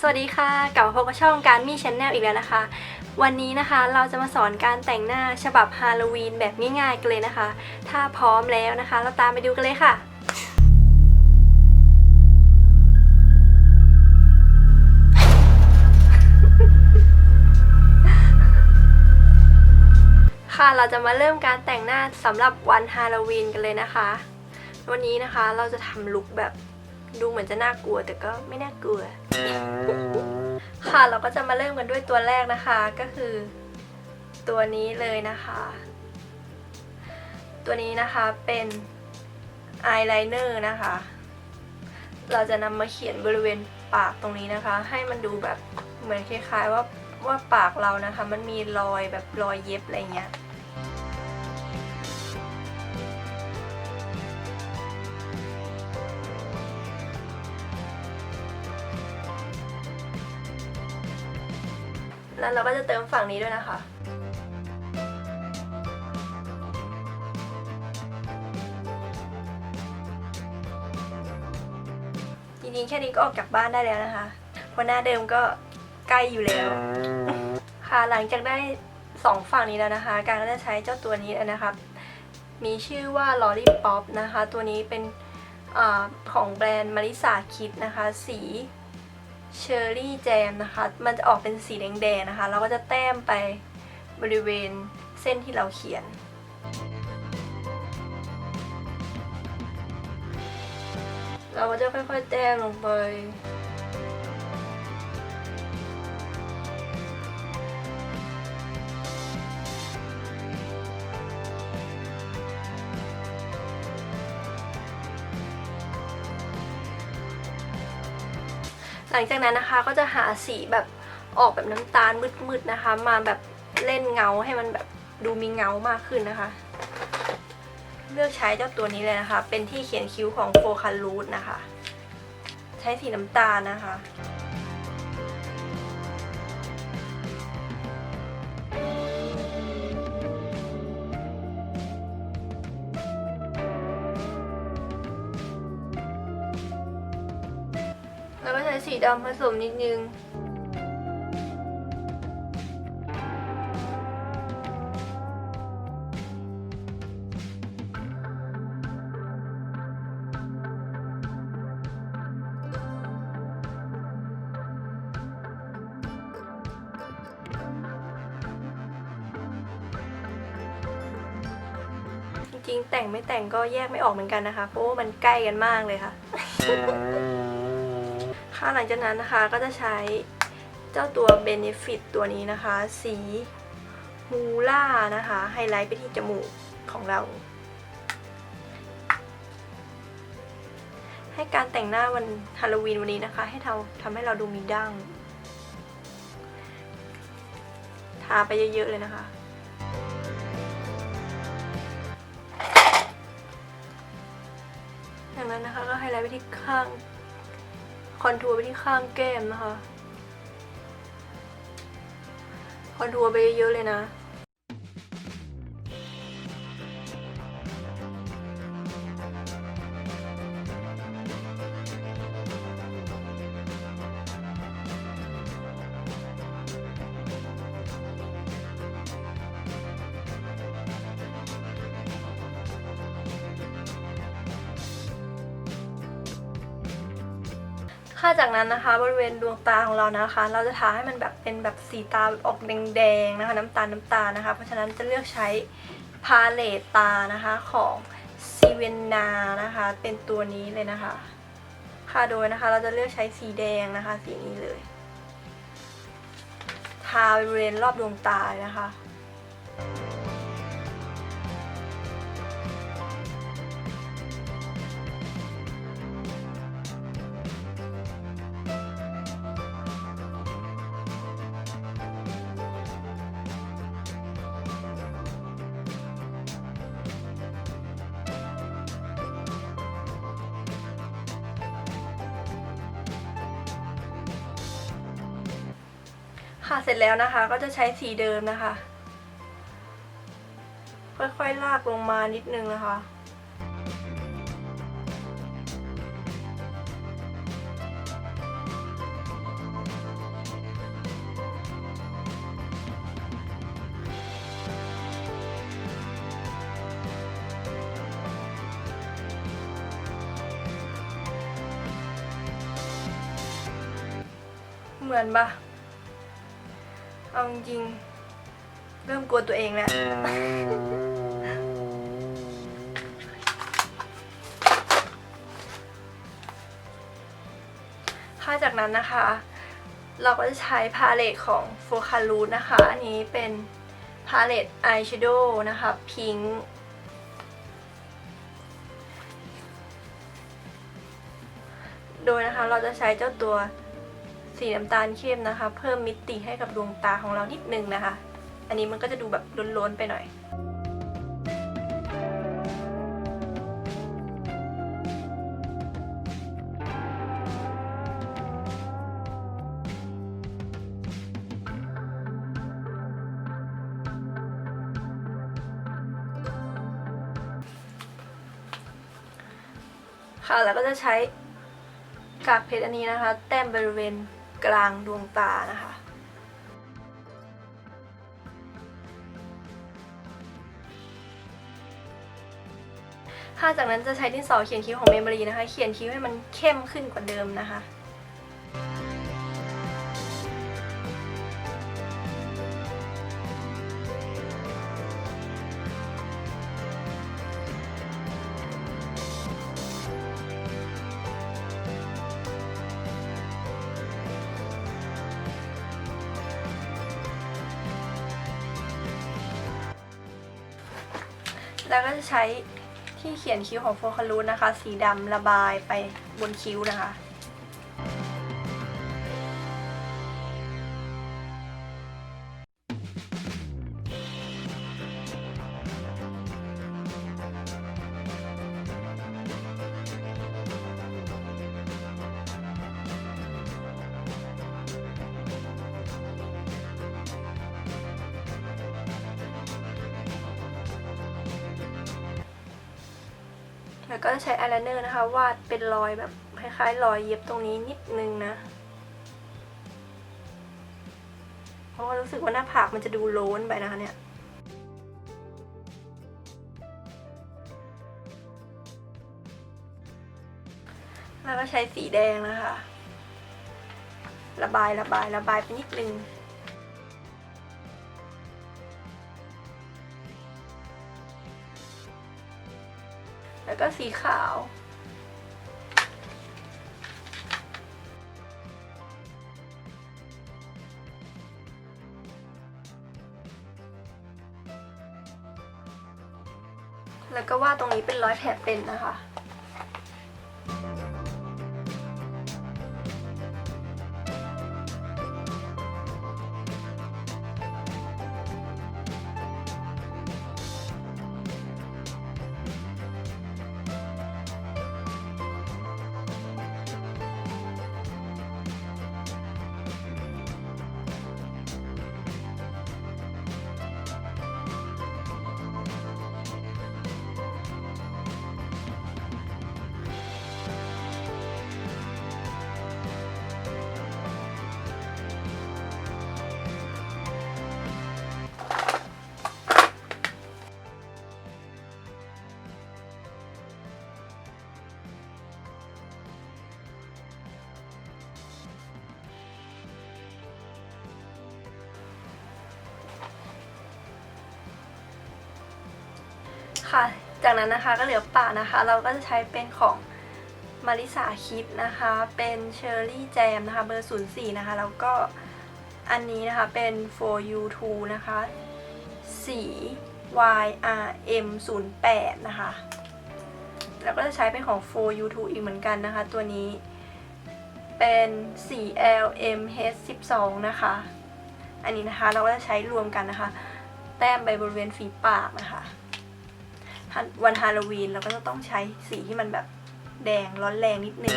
สวัสดีค่ะ กลับมาพบกับช่องการมีชแนลอีกแล้วนะคะ วันนี้นะคะเราจะมาสอนการแต่งหน้าฉบับฮาโลวีนแบบง่ายๆกันเลยนะคะ ถ้าพร้อมแล้วนะคะ เราตามไปดูกันเลยค่ะค่ะเราจะมาเริ่มการแต่งหน้าสำหรับวันฮาโลวีนกันเลยนะคะ วันนี้นะคะเราจะทำลุคแบบดูเหมือนจะน่ากลัวแต่ก็ไม่น่ากลัว ค่ะเราก็จะมาเริ่มกันด้วยตัวแรกนะคะก็คือ ตัวนี้เลยนะคะ ตัวนี้นะคะเป็นอายไลเนอร์นะคะ เราจะนำมาเขียนบริเวณปากตรงนี้นะคะ ให้มันดูแบบเหมือนคล้ายๆว่าว่าปากเรานะคะ มันมีรอยแบบรอยเย็บอะไรเงี้ย แล้วเราก็จะเติมฝั่งนี้ด้วยนะคะ จริงๆแค่นี้ก็ออกจากบ้านได้แล้วนะคะเพราะหน้าเดิมก็ใกล้อยู่แล้ว ค่ะหลังจากได้สองฝั่งนี้แล้วนะคะ การก็จะใช้เจ้าตัวนี้นะครับ มีชื่อว่า Lollipop นะคะ ตัวนี้เป็นอาของแบรนด์มาริสาคิดนะคะ สี เชอร์รี่แจมนะคะ มันจะออกเป็นสีแดงๆนะคะ เราก็จะแต้มไปบริเวณเส้นที่เราเขียน เราก็จะค่อยๆแต้มลงไป หลังจากนั้นนะคะก็จะหาสีแบบออกแบบน้ำตาลมืดๆนะคะ มาแบบเล่นเงาให้มันแบบดูมีเงามากขึ้นนะคะ เลือกใช้เจ้าตัวนี้เลยนะคะ เป็นที่เขียนคิ้วของโฟคันรูทนะคะ ใช้สีน้ำตาลนะคะ ดำผสมนิดนึง จริงๆแต่งไม่แต่งก็แยกไม่ออกเหมือนกันนะคะ เพราะว่ามันใกล้กันมากเลยค่ะ ค่ะหลังจากนั้นนะคะก็จะใช้เจ้าตัว Benefit ตัวนี้นะคะ สีฮูล่านะคะ ไฮไลท์ไปที่จมูกของเรา ให้การแต่งหน้าวันฮาโลวีนวันนี้นะคะ ให้เราทำให้เราดูมีดั้งทาไปเยอะ ๆ เลยนะคะจากนั้นนะคะก็ไฮไลท์ไปที่ข้าง คอนทัวร์ไปที่ข้างแก้มนะคะ คอนทัวร์ไปเยอะๆเลยนะ ค่ะจากนั้นนะคะบริเวณดวงตาของเรานะคะ เราจะทาให้มันแบบเป็นแบบสีตาออกแดงๆนะคะน้ำตาลน้ำตาลนะคะ เพราะฉะนั้นจะเลือกใช้พาเลตตานะคะของซีเวนนานะคะ เป็นตัวนี้เลยนะคะ ค่ะโดยนะคะเราจะเลือกใช้สีแดงนะคะ สีนี้เลย ทาบริเวณรอบดวงตานะคะ เสร็จแล้วนะคะ ก็จะใช้สีเดิมนะคะ ค่อยๆลากลงมานิดนึงนะคะเหมือนปะ เอาจริงๆเริ่มกลัวตัวเองแล้ว ค่ะจากนั้นนะคะ เราก็จะใช้พาเลตของโฟคารูนะคะ อันนี้เป็นพาเลตอายแชโดว์นะคะพิงค์โดยนะคะเราจะใช้เจ้าตัว สีน้ำตาลเข้มนะคะ เพิ่มมิติให้กับดวงตาของเรานิดนึงนะคะ อันนี้มันก็จะดูแบบล้นๆไปหน่อยค่ะแล้วก็จะใช้กากเพชรอันนี้นะคะ แต้มบริเวณ กลางดวงตานะคะ ค่ะจากนั้นจะใช้ดินสอเขียนคิ้วของเมมบรีนะคะ เขียนคิ้วให้มันเข้มขึ้นกว่าเดิมนะคะ แล้วก็จะใช้ที่เขียนคิ้วของโฟคารูนนะคะ สีดำระบายไปบนคิ้วนะคะ แล้วก็จะใช้อายไลเนอร์นะคะ วาดเป็นรอยแบบคล้ายๆรอยเย็บตรงนี้นิดนึงนะเพราะว่ารู้สึกว่าหน้าผากมันจะดูโล้นไปนะคะเนี่ยแล้วก็ใช้สีแดงนะคะ ระบายระบายระบายไปนิดนึง แล้วก็สีขาว แล้วก็วาดตรงนี้เป็นร้อยแผลเป็นนะคะ ค่ะ จากนั้นนะคะก็เหลือปากนะคะ เราก็จะใช้เป็นของมาริสาคิดนะคะ เป็นเชอร์รี่แจมนะคะ เบอร์ 04 นะคะ แล้วก็อันนี้นะคะเป็น for you t o นะคะ สี YRM 08นะคะ แล้วก็จะใช้เป็นของ for you t o อีกเหมือนกันนะคะ ตัวนี้เป็นสี LMH12 นะคะ อันนี้นะคะเราก็จะใช้รวมกันนะคะ แต้มไปบริเวณฝีปากนะคะ วันฮาโลวีนเราก็จะต้องใช้สีที่มันแบบแดงร้อนแรงนิดนึง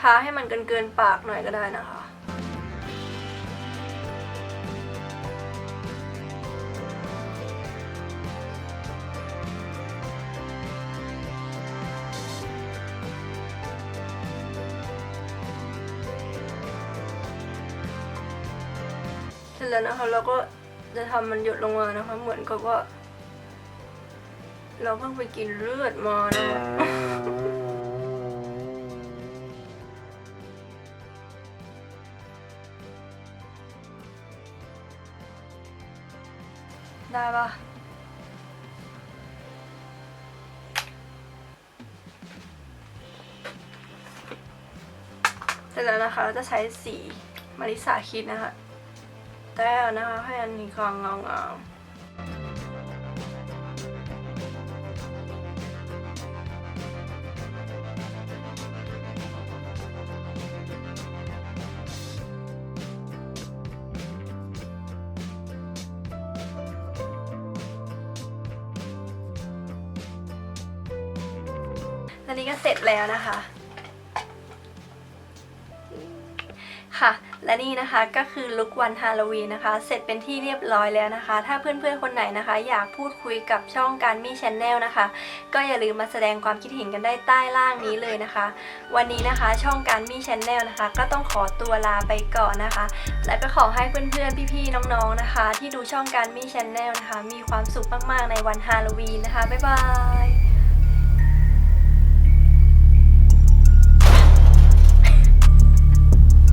ทาให้มันเกินเกินปากหน่อยก็ได้นะคะ แล้วนะคะ เราก็จะทำมันหยดลงมานะคะ เหมือนกับว่า เราเพิ่งไปกินเลือดมานะคะได้ปะเสร็จแล้วนะคะ เราจะใช้สีมาริสาคิดนะคะ แต้วนะคะ ให้อันนี้กลางงามๆและนี่ก็เสร็จแล้วนะคะ และนี่นะคะก็คือลุควันฮาโลวีนนะคะ เสร็จเป็นที่เรียบร้อยแล้วนะคะ ถ้าเพื่อนๆคนไหนนะคะ อยากพูดคุยกับช่องการมี่ชแนลนะคะ ก็อย่าลืมมาแสดงความคิดเห็นกันได้ใต้ล่างนี้เลยนะคะ วันนี้นะคะช่องการมี่ชแนลนะคะ ก็ต้องขอตัวลาไปก่อนนะคะ และก็ขอให้เพื่อนๆพี่ๆน้องๆนะคะ ที่ดูช่องการมี่ชแนลนะคะ มีความสุขมากๆในวันฮาโลวีนนะคะบ๊ายบาย